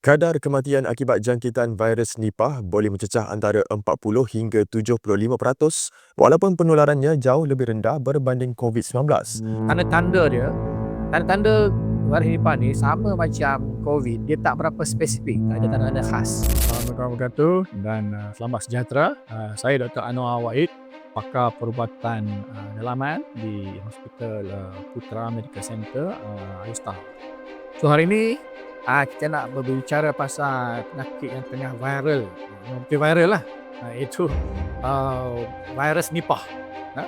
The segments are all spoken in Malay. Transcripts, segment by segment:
Kadar kematian akibat jangkitan virus Nipah boleh mencecah antara 40 hingga 75% walaupun penularannya jauh lebih rendah berbanding COVID-19. Tanda-tanda dia, tanda-tanda virus Nipah ni sama macam COVID, dia tak berapa spesifik, tak ada tanda-tanda khas. Assalamualaikum warahmatullahi wabarakatuh dan uh, selamat sejahtera. Uh, saya Dr. Anwar Wahid, pakar perubatan uh, dalaman di Hospital uh, Putra Medical Center, uh, Ayustah. So hari ni Ah kita nak berbicara pasal penyakit yang tengah viral. Mungkin viral lah. Ah, itu uh, virus Nipah. Ha?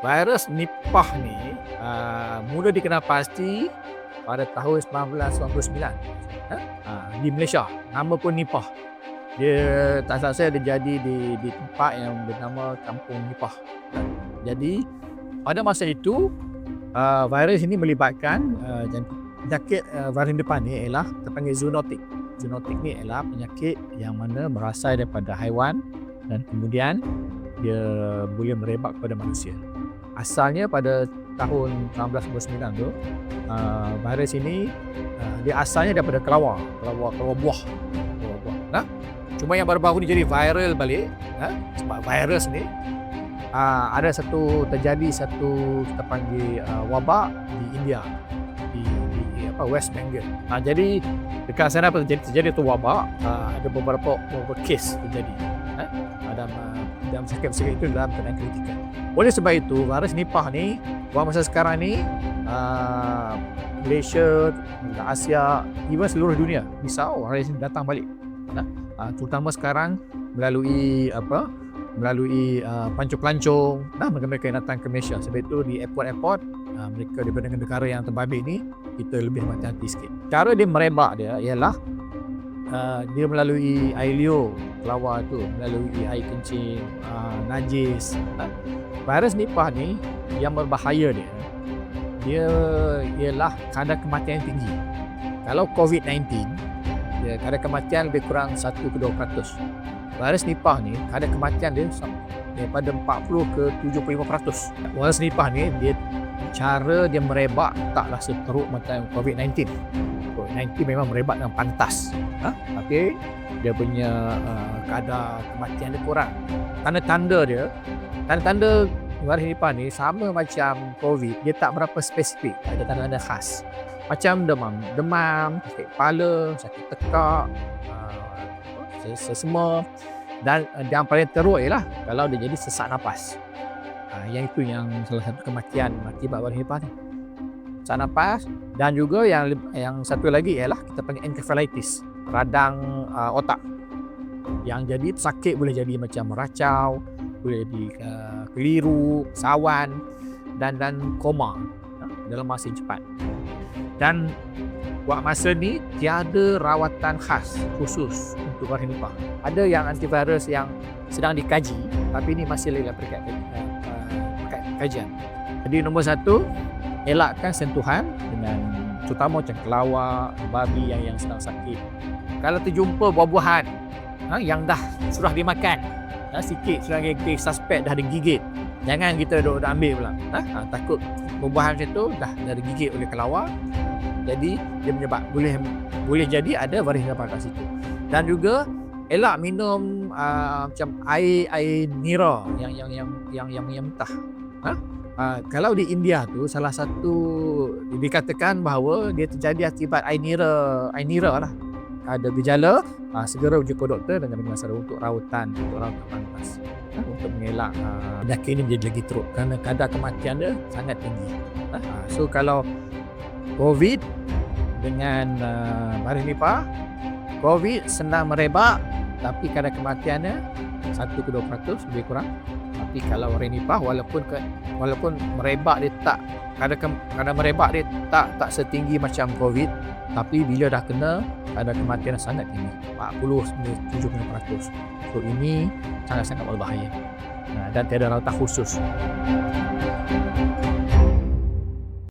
Virus Nipah ni uh, mula dikenal pasti pada tahun 1999 ha? uh, di Malaysia. Nama pun Nipah. Dia tak salah saya dia jadi di, di tempat yang bernama Kampung Nipah. Ha? Jadi pada masa itu uh, virus ini melibatkan uh, penyakit uh, varian depan ni ialah terpanggil zoonotic. Zoonotic ni ialah penyakit yang mana berasal daripada haiwan dan kemudian dia boleh merebak kepada manusia. Asalnya pada tahun 1999 tu, uh, virus ini uh, dia asalnya daripada kelawar, kelawar, kelawar buah. Kelawar buah. Nah, cuma yang baru-baru ni jadi viral balik, ha? sebab virus ni uh, ada satu terjadi satu kita panggil uh, wabak di India apa West Bengal. Ha, jadi dekat sana apa terjadi terjadi tu wabak, ha, ada beberapa beberapa kes terjadi. Ha, dalam dalam sakit-sakit itu dalam keadaan kritikal. Oleh sebab itu, virus Nipah ni buat masa sekarang ni uh, Malaysia, Asia, even seluruh dunia risau virus ini datang balik. Ha, uh, terutama sekarang melalui apa melalui uh, pelancong-pelancong nah mereka-mereka yang datang ke Malaysia sebab itu di airport-airport uh, mereka daripada negara yang terbabit ni kita lebih hati-hati sikit. Cara dia merebak dia ialah uh, dia melalui air liur kelawar tu melalui air kencing uh, najis uh, virus nipah ni yang berbahaya dia dia ialah kadar kematian yang tinggi. Kalau COVID-19 dia kadar kematian lebih kurang 1 ke 2% virus nipah ni ada kematian dia daripada 40 ke 75%. Virus nipah ni dia cara dia merebak taklah seteruk macam COVID-19. COVID-19 memang merebak dengan pantas. Ha? Tapi dia punya uh, kadar kematian dia kurang. Tanda-tanda dia, tanda-tanda virus nipah ni sama macam COVID, dia tak berapa spesifik, tak ada tanda-tanda khas. Macam demam, demam, sakit kepala, sakit tekak, sesama dan uh, yang paling teruk ialah kalau dia jadi sesak nafas. Uh, yang itu yang salah satu kematian akibat varian hepa ni. Sesak nafas dan juga yang yang satu lagi ialah kita panggil encephalitis, radang uh, otak. Yang jadi sakit boleh jadi macam meracau, boleh jadi uh, keliru, sawan dan dan koma uh, dalam masa yang cepat. Dan buat masa ni tiada rawatan khas khusus untuk Nipah. Ada yang antivirus yang sedang dikaji tapi ini masih lagi berkat uh, kajian. Jadi nombor satu elakkan sentuhan dengan terutama macam kelawar, babi yang yang sedang sakit. Kalau terjumpa buah-buahan ha, yang dah sudah dimakan, ha, sikit sudah kita suspek dah digigit, jangan kita duk, duk ambil pula. Ha, ha, takut buah-buahan macam tu dah, dah digigit oleh kelawar, jadi dia menyebab boleh boleh jadi ada varian nipah kat situ dan juga elak minum uh, macam air air nira yang yang yang yang yang, yang mentah ha? Uh, kalau di India tu salah satu dikatakan bahawa dia terjadi akibat air nira air nira lah ada gejala uh, segera ke doktor dan beri masalah untuk rawatan untuk rawatan pantas uh, untuk mengelak uh, penyakit ini menjadi lagi teruk kerana kadar kematian dia sangat tinggi uh, so kalau COVID dengan uh, varian Nipah. COVID senang merebak tapi kadar kematiannya 1 ke 2% lebih kurang. Tapi kalau Nipah walaupun ke, walaupun merebak dia tak kadar kadar merebak dia tak tak setinggi macam COVID tapi bila dah kena kadar kematian sangat tinggi 40 hingga 70%. So ini sangat-sangat berbahaya. Nah, dan tiada rawatan khusus.